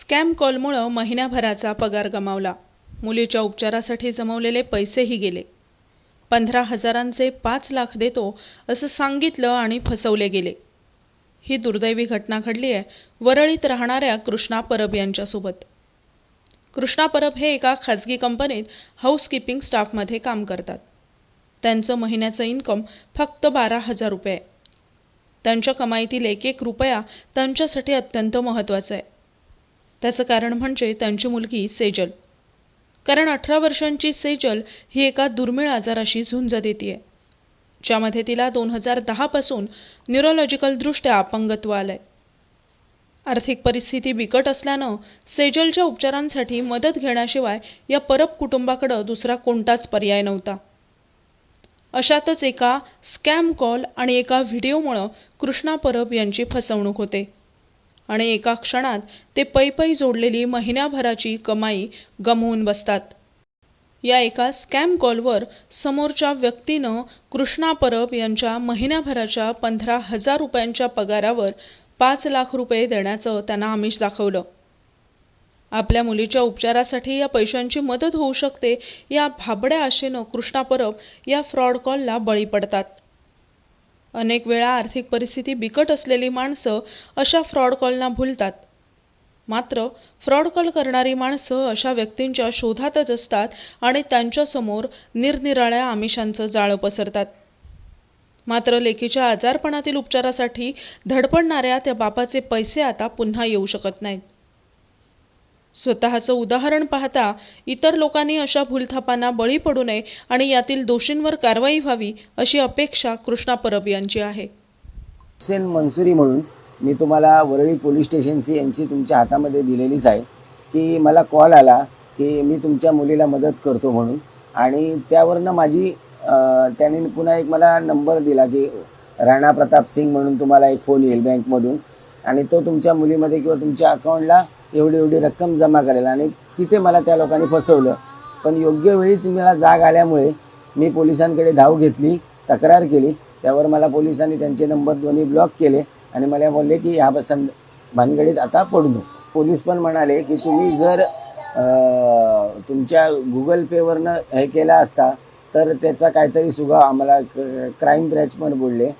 Scam कॉलमुळं महिन्याभराचा पगार गमावला. मुलीच्या उपचारासाठी जमवलेले पैसेही गेले. पंधरा हजारांचे पाच लाख देतो असं सांगितलं आणि फसवले गेले. ही दुर्दैवी घटना घडली आहे वरळीत राहणाऱ्या कृष्णा परब यांच्यासोबत. कृष्णा परब हे एका खाजगी कंपनीत हाऊसकीपिंग स्टाफमध्ये काम करतात. त्यांचं महिन्याचं इन्कम फक्त बारा हजार रुपये आहे. त्यांच्या कमाईतील एक एक रुपया त्यांच्यासाठी अत्यंत महत्त्वाचा आहे. त्याचं कारण म्हणजे त्यांची मुलगी सेजल. कारण अठरा वर्षांची सेजल ही एका दुर्मिळ आजाराशी झुंज देते ज्यामध्ये तिला दोन हजार दहापासून न्यूरोलॉजिकलदृष्ट्या अपंगत्व आलंय. आर्थिक परिस्थिती बिकट असल्यानं सेजलच्या उपचारांसाठी मदत घेण्याशिवाय या परब कुटुंबाकडं दुसरा कोणताच पर्याय नव्हता. अशातच एका स्कॅम कॉल आणि एका व्हिडिओमुळं कृष्णा परब यांची फसवणूक होते. आणि एका क्षणात ते पै पै जोडलेली महिन्याभराची कमाई गमवून बसतात. या एका स्कॅम कॉलवर समोरच्या व्यक्तीनं कृष्णा परब यांच्या महिन्याभराच्या पंधरा हजार रुपयांच्या पगारावर पाच लाख रुपये देण्याचं त्यांना आमिष दाखवलं. आपल्या मुलीच्या उपचारासाठी या पैशांची मदत होऊ शकते या भाबड्या आशेनं कृष्णा परब या फ्रॉड कॉलला बळी पडतात. अनेक वेळा आर्थिक परिस्थिती बिकट असलेली माणसं अशा फ्रॉड कॉलना भुलतात. मात्र फ्रॉड कॉल करणारी माणसं अशा व्यक्तींच्या शोधातच असतात आणि त्यांच्यासमोर निरनिराळ्या आमिषांचं जाळं पसरतात. मात्र लेकीच्या आजारपणातील उपचारासाठी धडपडणाऱ्या त्या बापाचे पैसे आता पुन्हा येऊ शकत नाहीत. स्वतःचं उदाहरण पाहता इतर लोकांनी अशा भूलथापांना बळी पडू नये आणि यातील दोषींवर कारवाई व्हावी अशी अपेक्षा कृष्णा परब यांची आहे. हुसेन मंसुरी म्हणून मी तुम्हाला वरळी पोलीस स्टेशनची यांची तुमच्या हातामध्ये दिलेलीच आहे की मला कॉल आला की मी तुमच्या मुलीला मदत करतो म्हणून. आणि त्यावरनं माझी त्याने पुन्हा एक मला नंबर दिला की राणा प्रताप सिंग म्हणून तुम्हाला एक फोन येईल बँकमधून. आणि तो तुमच्या मुलीमध्ये किंवा तुमच्या अकाउंटला एवढी एवढी रक्कम जमा करेल. आणि तिथे मला त्या लोकांनी फसवलं. पण योग्य वेळीच मला जाग आल्यामुळे मी पोलिसांकडे धाव घेतली तक्रार केली. त्यावर मला पोलिसांनी त्यांचे नंबर दोन्ही ब्लॉक केले आणि मला बोलले की ह्या बसन भानगडीत आता पडू नको. पोलीस पण म्हणाले की तुम्ही जर तुमच्या गुगल पेवरनं हे केला असता तर त्याचा काहीतरी सुगाव आम्हाला क्राईम ब्रँच पण बोलले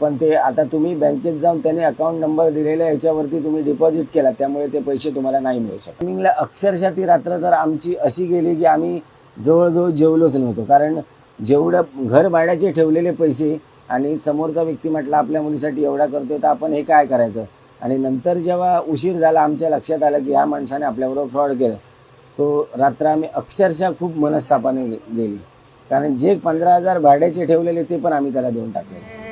पण ते आता तुम्ही बँकेत जाऊन त्याने अकाउंट नंबर दिलेला आहे, याच्यावरती तुम्ही डिपॉझिट केला त्यामुळे ते पैसे तुम्हाला नाही मिळू शकत. टायमिंगला अक्षरशः ती रात्र तर आमची अशी गेली की आम्ही जवळजवळ जेवलोच नव्हतो. कारण जेवढं घर भाड्याचे ठेवलेले पैसे आणि समोरचा व्यक्ती म्हटला आपल्या मुलीसाठी एवढा करतोय तर आपण हे काय करायचं? आणि नंतर जेव्हा उशीर झाला आमच्या लक्षात आलं की ह्या माणसाने आपल्याबरोबर फ्रॉड केलं. तो रात्र आम्ही अक्षरशः खूप मनस्तापाने गेली. कारण जे पंधरा हजार भाड्याचे ठेवलेले ते पण आम्ही त्याला देऊन टाकले